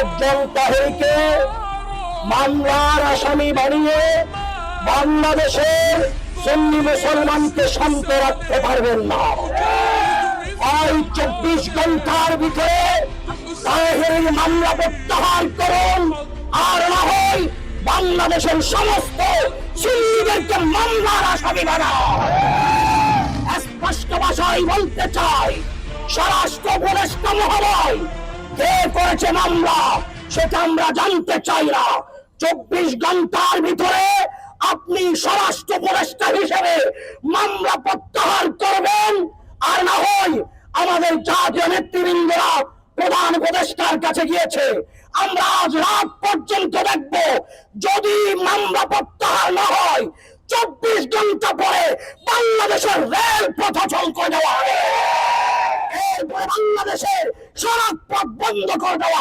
একজন তাহিরকে মামলার আসামি বানিয়ে বাংলাদেশের সুন্নি মুসলমানকে শান্ত রাখতে পারবেন না। আর চব্বিশ ঘণ্টার ভিতরে তাহের মামলা প্রত্যাহার করুন, আর না হয় বাংলাদেশের সমস্ত সুন্নিদেরকে মামলার আসামি বানাও। স্পষ্ট ভাষায় বলতে চাই, স্বরাষ্ট্র উপদেষ্টা মহোদয় কে করেছে মামলা, সেটা আমরা জানতে চাই না। চব্বিশ ঘণ্টার ভিতরে আপনি স্বরাষ্ট্র উপদেষ্টা হিসেবে মামলা প্রত্যাহার করবেন, আর না হয় আমাদের জাতীয় নেতৃবৃন্দরা প্রধান উপদেষ্টার কাছে গিয়েছে। আমরা আজ রাত পর্যন্ত দেখব, যদি মামলা প্রত্যাহার না হয়, চব্বিশ ঘণ্টা পরে বাংলাদেশের রেল পথ করে দেওয়া হবে। বাংলাদেশের সড়ক বন্ধ করে দেওয়া